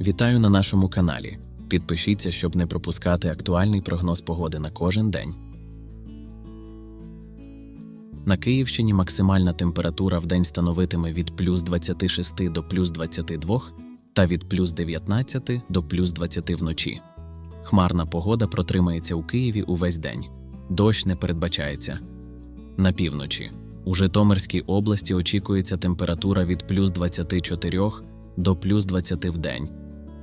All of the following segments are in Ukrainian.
Вітаю на нашому каналі. Підпишіться, щоб не пропускати актуальний прогноз погоди на кожен день. На Київщині максимальна температура в день становитиме від плюс 26 до плюс 22 та від плюс 19 до плюс 20 вночі. Хмарна погода протримається у Києві увесь день. Дощ не передбачається. На півночі. У Житомирській області очікується температура від плюс 24 до плюс 20 в день,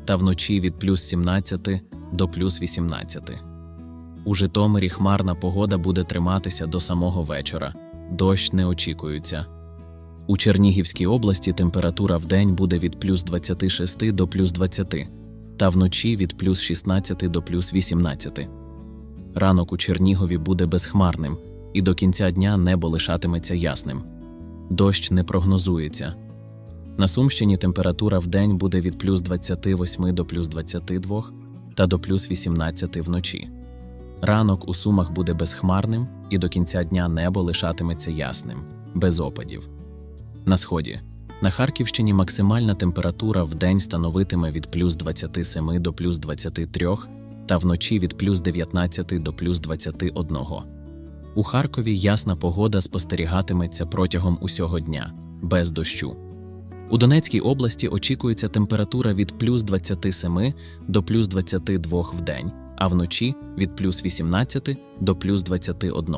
та вночі від плюс 17 до плюс 18. У Житомирі хмарна погода буде триматися до самого вечора. Дощ не очікується. У Чернігівській області температура в день буде від плюс 26 до плюс 20, та вночі від плюс 16 до плюс 18. Ранок у Чернігові буде безхмарним, і до кінця дня небо лишатиметься ясним. Дощ не прогнозується. На Сумщині температура в день буде від плюс 28 до плюс 22 та до плюс 18 вночі. Ранок у Сумах буде безхмарним, і до кінця дня небо лишатиметься ясним, без опадів. На сході. На Харківщині максимальна температура в день становитиме від плюс 27 до плюс 23 та вночі від плюс 19 до плюс 21. У Харкові ясна погода спостерігатиметься протягом усього дня, без дощу. У Донецькій області очікується температура від плюс 27 до плюс 22 в день, а вночі від плюс 18 до плюс 21.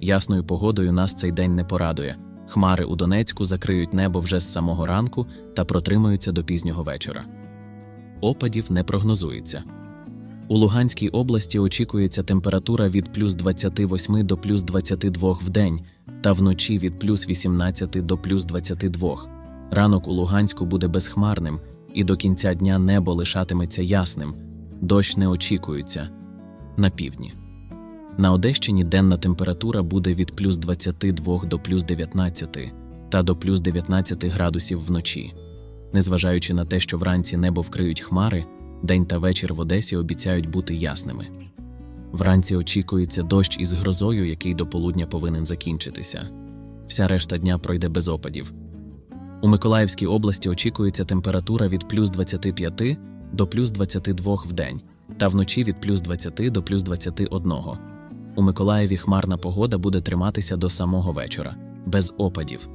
Ясною погодою нас цей день не порадує. Хмари у Донецьку закриють небо вже з самого ранку та протримаються до пізнього вечора. Опадів не прогнозується. У Луганській області очікується температура від плюс 28 до плюс 22 в день та вночі від плюс 18 до плюс 22. Ранок у Луганську буде безхмарним, і до кінця дня небо лишатиметься ясним, дощ не очікується. На півдні. На Одещині денна температура буде від плюс 22 до плюс 19 та до плюс 19 градусів вночі. Незважаючи на те, що вранці небо вкриють хмари, день та вечір в Одесі обіцяють бути ясними. Вранці очікується дощ із грозою, який до полудня повинен закінчитися. Вся решта дня пройде без опадів. У Миколаївській області очікується температура від плюс 25 до плюс 22 в день та вночі від плюс 20 до плюс 21. У Миколаєві хмарна погода буде триматися до самого вечора, без опадів.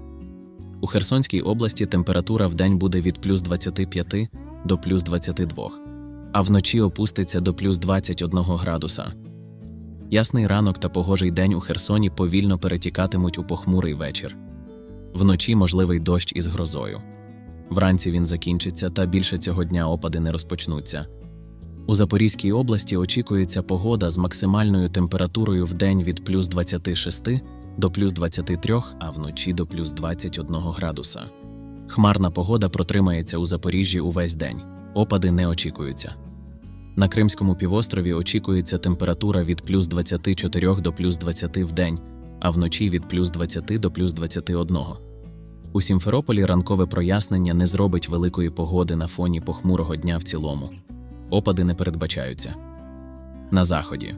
У Херсонській області температура в день буде від плюс 25 до плюс 22, а вночі опуститься до плюс 21 градуса. Ясний ранок та погожий день у Херсоні повільно перетікатимуть у похмурий вечір. Вночі можливий дощ із грозою. Вранці він закінчиться, та більше цього дня опади не розпочнуться. У Запорізькій області очікується погода з максимальною температурою в день від плюс 26 до плюс 23, а вночі до плюс 21 градуса. Хмарна погода протримається у Запоріжжі увесь день. Опади не очікуються. На Кримському півострові очікується температура від плюс 24 до плюс 20 в день, а вночі від плюс 20 до плюс 21. У Сімферополі ранкове прояснення не зробить великої погоди на фоні похмурого дня в цілому. Опади не передбачаються. На заході.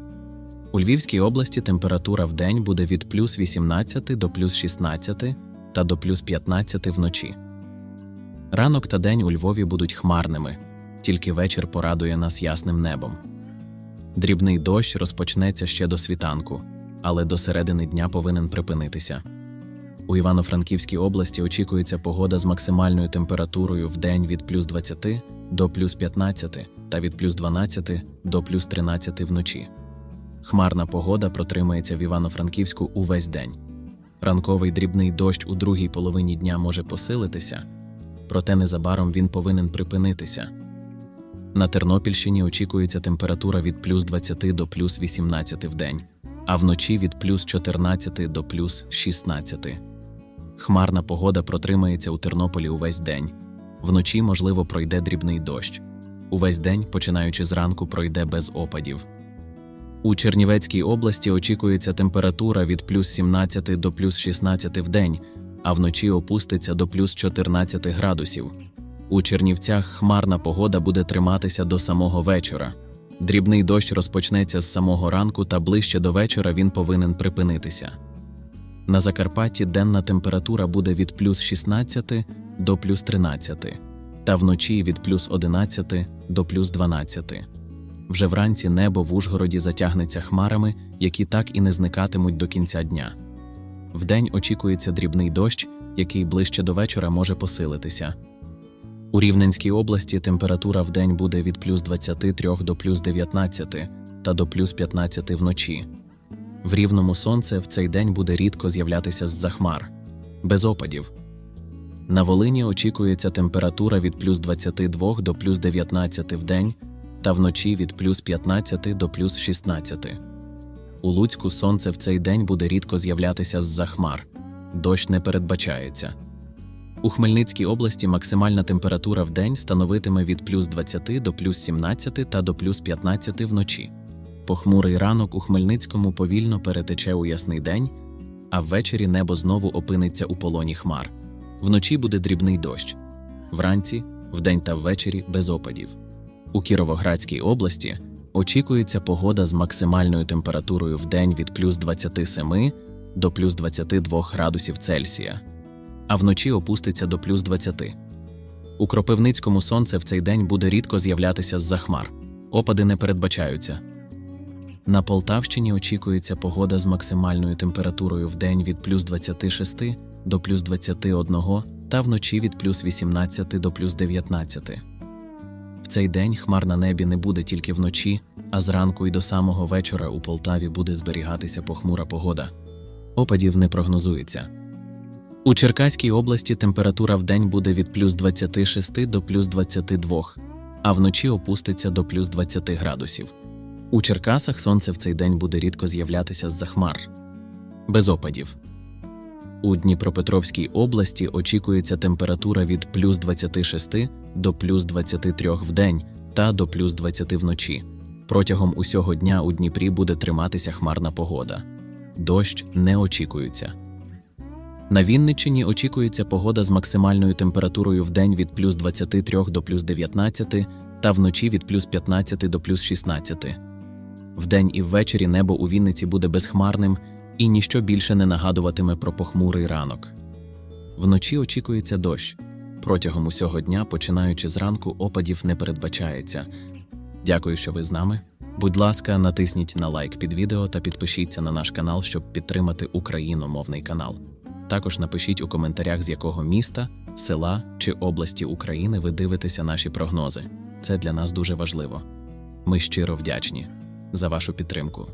У Львівській області температура в день буде від плюс 18 до плюс 16 та до плюс 15 вночі. Ранок та день у Львові будуть хмарними, тільки вечір порадує нас ясним небом. Дрібний дощ розпочнеться ще до світанку, але до середини дня повинен припинитися. У Івано-Франківській області очікується погода з максимальною температурою в день від плюс 20 до плюс 15 та від плюс 12 до плюс 13 вночі. Хмарна погода протримається в Івано-Франківську увесь день. Ранковий дрібний дощ у другій половині дня може посилитися, проте незабаром він повинен припинитися. На Тернопільщині очікується температура від плюс 20 до плюс 18 в день, а вночі від плюс 14 до плюс 16. Хмарна погода протримається у Тернополі увесь день. Вночі, можливо, пройде дрібний дощ. Увесь день, починаючи зранку, пройде без опадів. У Чернівецькій області очікується температура від плюс 17 до плюс 16 в день, а вночі опуститься до плюс 14 градусів. У Чернівцях хмарна погода буде триматися до самого вечора. Дрібний дощ розпочнеться з самого ранку та ближче до вечора він повинен припинитися. На Закарпатті денна температура буде від плюс 16 до плюс 13. та вночі від плюс 11 до плюс 12. Вже вранці небо в Ужгороді затягнеться хмарами, які так і не зникатимуть до кінця дня. Вдень очікується дрібний дощ, який ближче до вечора може посилитися. У Рівненській області температура вдень буде від плюс 23 до плюс 19 та до плюс 15 вночі. В рівному сонце в цей день буде рідко з'являтися з-за хмар, без опадів. На Волині очікується температура від плюс 22 до плюс 19 в день та вночі від плюс 15 до плюс 16. У Луцьку сонце в цей день буде рідко з'являтися з-за хмар. Дощ не передбачається. У Хмельницькій області максимальна температура в день становитиме від плюс 20 до плюс 17 та до плюс 15 вночі. Похмурий ранок у Хмельницькому повільно перетече у ясний день, а ввечері небо знову опиниться у полоні хмар. Вночі буде дрібний дощ. Вранці, вдень та ввечері без опадів. У Кіровоградській області очікується погода з максимальною температурою в день від плюс 27 до плюс 22 градусів Цельсія, а вночі опуститься до плюс 20. У Кропивницькому сонце в цей день буде рідко з'являтися з-за хмар. Опади не передбачаються. На Полтавщині очікується погода з максимальною температурою в день від плюс 26 до плюс 21 та вночі від плюс 18 до плюс 19. В цей день хмар на небі не буде тільки вночі, а зранку і до самого вечора у Полтаві буде зберігатися похмура погода. Опадів не прогнозується. У Черкаській області температура в день буде від плюс 26 до плюс 22, а вночі опуститься до плюс 20 градусів. У Черкасах сонце в цей день буде рідко з'являтися з-за хмар. Без опадів. У Дніпропетровській області очікується температура від плюс 26 до плюс 23 в день та до плюс 20 вночі. Протягом усього дня у Дніпрі буде триматися хмарна погода. Дощ не очікується. На Вінниччині очікується погода з максимальною температурою в день від плюс 23 до плюс 19 та вночі від плюс 15 до плюс 16. Вдень і ввечері небо у Вінниці буде безхмарним і ніщо більше не нагадуватиме про похмурий ранок. Вночі очікується дощ. Протягом усього дня, починаючи зранку, опадів не передбачається. Дякую, що ви з нами. Будь ласка, натисніть на лайк під відео та підпишіться на наш канал, щоб підтримати україномовний канал. Також напишіть у коментарях, з якого міста, села чи області України ви дивитеся наші прогнози. Це для нас дуже важливо. Ми щиро вдячні за вашу підтримку.